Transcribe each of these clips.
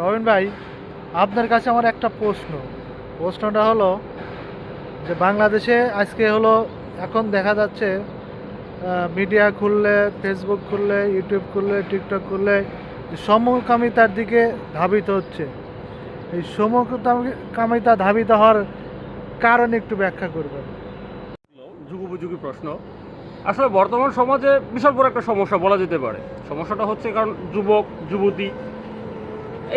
রবিন ভাই, আপনার কাছে আমার একটা প্রশ্ন। প্রশ্নটা হলো যে বাংলাদেশে আজকে হলো, এখন দেখা যাচ্ছে মিডিয়া খুললে ফেসবুক খুললে ইউটিউব খুললে টিকটক খুললে সমকামিতার দিকে ধাবিত হচ্ছে। এই সমকামিতা ধাবিত হওয়ার কারণ একটু ব্যাখ্যা করবেন। যুগোপযোগী প্রশ্ন। আসলে বর্তমান সমাজে বিশাল বড় একটা সমস্যা বলা যেতে পারে। সমস্যাটা হচ্ছে কারণ যুবক, যুবতী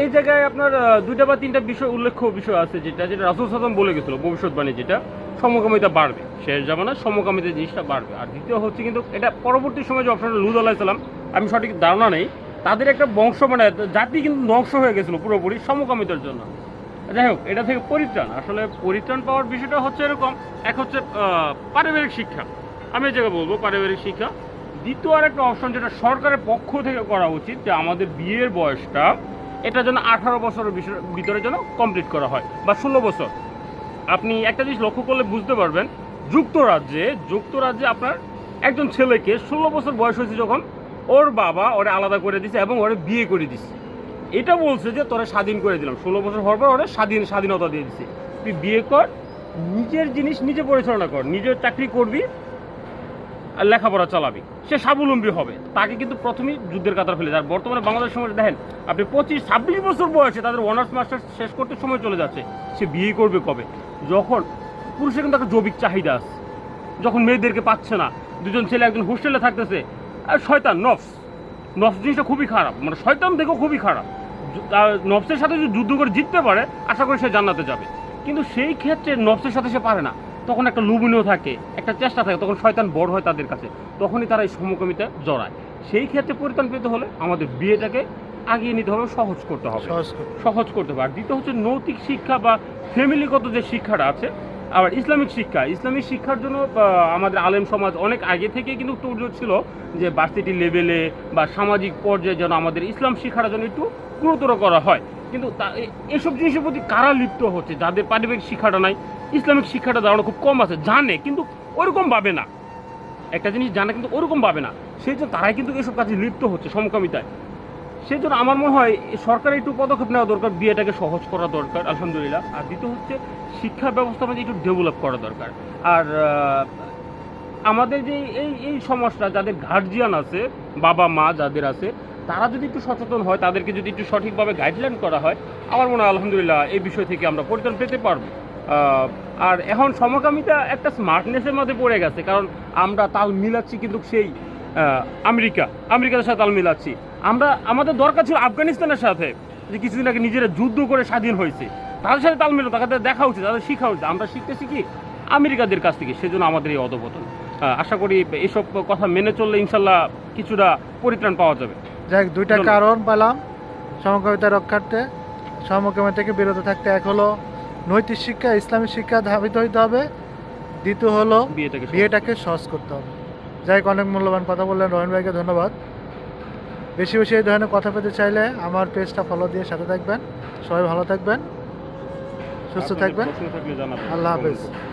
এই জায়গায় আপনার দুইটা বা তিনটা বিষয়, উল্লেখ্য বিষয় আছে যেটা যেটা রাসুল সাদম বলে গেছিল ভবিষ্যৎবাণী যেটা, সমকামিতা বাড়বে, শেষ জামানায় সমকামিতা জিনিসটা বাড়বে। আর দ্বিতীয় হচ্ছে কিন্তু এটা পরবর্তী সময় যে অপশনটা লুদ আল্লাহ সাল্লাম আমি সঠিক ধারণা নেই, তাদের একটা বংশ মানে জাতি কিন্তু ধ্বংস হয়ে গেছিল পুরোপুরি সমকামিতার জন্য। যাই হোক, এটা থেকে পরিত্রাণ। আসলে পরিত্রাণ পাওয়ার বিষয়টা হচ্ছে এরকম, এক হচ্ছে পারিবারিক শিক্ষা। আমি এই জায়গায় বলব পারিবারিক শিক্ষা। দ্বিতীয় আর একটা অপশন যেটা সরকারের পক্ষ থেকে করা উচিত, যে আমাদের বিয়ের বয়সটা এটা যেন আঠারো বছরের ভিতরে যেন কমপ্লিট করা হয় বা ষোলো বছর। আপনি একটা জিনিস লক্ষ্য করলে বুঝতে পারবেন, যুক্তরাজ্যে যুক্তরাজ্যে আপনার একজন ছেলেকে ষোলো বছর বয়স হয়েছে যখন ওর বাবা ওরে আলাদা করে দিছে এবং ওরে বিয়ে করে দিছে। এটা বলছে যে তোরা স্বাধীন করে দিলাম। ষোলো বছর হওয়ার পর ওরা স্বাধীন স্বাধীনতা দিয়ে দিছে। তুই বিয়ে কর, নিজের জিনিস নিজে পরিচালনা কর, নিজের চাকরি করবি লেখাপড়া চালাবে। সে স্বাবলম্বী হবে। তাকে কিন্তু প্রথমেই যুদ্ধের কাতার ফেলে। আর বর্তমানে বাংলাদেশ সমাজে দেখেন, আপনি পঁচিশ, ছাব্বিশ বছর বয়সে তাদের অনার্স মাস্টার শেষ করতে সময় চলে যাচ্ছে। সে বিয়ে করবে কবে? যখন পুরুষের কিন্তু একটা জৈবিক চাহিদা আছে। যখন মেয়েদেরকে পাচ্ছে না। দুজন ছেলে একজন হোস্টেলে থাকতেছে। আর শয়তান, নফস। নফস জিনিসটা খুবই খারাপ। মানে শয়তান দেখো খুবই খারাপ। নফসের সাথে যদি যুদ্ধ করে জিততে পারে, আশা করি সে জান্নাতে যাবে। কিন্তু সেই ক্ষেত্রে নফসের সাথে সে পারে না। তখন একটা লুবনীয় থাকে একটা চেষ্টা থাকে তখন শয়তান বড় হয় তাদের কাছে তখনই তারা এই সমকামিতা জড়ায়। সেই ক্ষেত্রে পরিত্রাণ পেতে হলে আমাদের বিয়েটাকে আগিয়ে নিতে হবে সহজ করতে হবে। সহজ করতে হবে। আর দ্বিতীয় হচ্ছে নৈতিক শিক্ষা বা ফ্যামিলিগত যে শিক্ষাটা আছে আবার ইসলামিক শিক্ষা। ইসলামিক শিক্ষার জন্য আমাদের আলেম সমাজ অনেক আগে থেকে কিন্তু তোড়জোড় ছিল যে ভার্সিটি লেভেলে বা সামাজিক পর্যায়ে যেন আমাদের ইসলাম শিক্ষাটা যেন একটু গুরুতর করা হয়। কিন্তু এসব জিনিসের প্রতি কারা লিপ্ত হচ্ছে? যাদের পারিবারিক শিক্ষাটা নাই, ইসলামিক শিক্ষাটা ধারণা খুব কম আছে। জানে, কিন্তু ওরকম ভাবে না। একটা জিনিস জানে, কিন্তু ওরকম ভাবে না। সেই জন্য তারাই কিন্তু এসব কাজে লিপ্ত হচ্ছে সমকামিতায়। সেই জন্য আমার মনে হয়, সরকারের একটু পদক্ষেপ নেওয়া দরকার, বিয়েটাকে সহজ করা দরকার, আলহামদুলিল্লাহ। আর দ্বিতীয় হচ্ছে, শিক্ষা ব্যবস্থা আমাদের একটু ডেভেলপ করা দরকার। আর আমাদের যে এই এই সমাজটা, যাদের গার্জিয়ান আছে বাবা মা যাদের আছে তারা যদি একটু সচেতন হয়, তাদেরকে যদি একটু সঠিকভাবে গাইডলাইন করা হয়, আমার মনে হয় আলহামদুলিল্লাহ এই বিষয় থেকে আমরা পরিত্রাণ পেতে পারব। আর এখন সমকামিতা একটা স্মার্টনেসের মধ্যে পড়ে গেছে, কারণ আমরা তাল মিলাচ্ছি কিন্তু সেই আমেরিকা। আমেরিকার সাথে তাল মিলাচ্ছি। আমরা, আমাদের দরকার ছিল আফগানিস্তানের সাথে, যে কিছুদিন আগে নিজেরা যুদ্ধ করে স্বাধীন হয়েছে। তাদের সাথে তাল মিলো তাদের দেখা উচিত, তাদের শেখা উচিত। আমরা শিখতেছি কি? আমেরিকাদের কাছ থেকে, সেজন্য আমাদের এই অধপতন। আশা করি এসব কথা মেনে চললে ইনশাল্লাহ কিছুটা পরিত্রাণ পাওয়া যাবে। যাই দুইটা কারণ পেলাম সমকামিতা রক্ষার্থে। সমকামিতা থেকে বিরত থাকতে এক হলো নৈতিক শিক্ষা ইসলামিক শিক্ষা ধাবিত হইতে হবে। দ্বিতীয় হলো বিয়েটাকে সহজ- করতে হবে। যাই হোক, অনেক মূল্যবান কথা বললেন রহিন ভাইকে ধন্যবাদ। বেশি বেশি এই ধরনের কথা পেতে চাইলে আমার পেজটা ফলো দিয়ে সাথে থাকবেন। সবাই ভালো থাকবেন সুস্থ থাকবেন। আল্লাহ হাফেজ।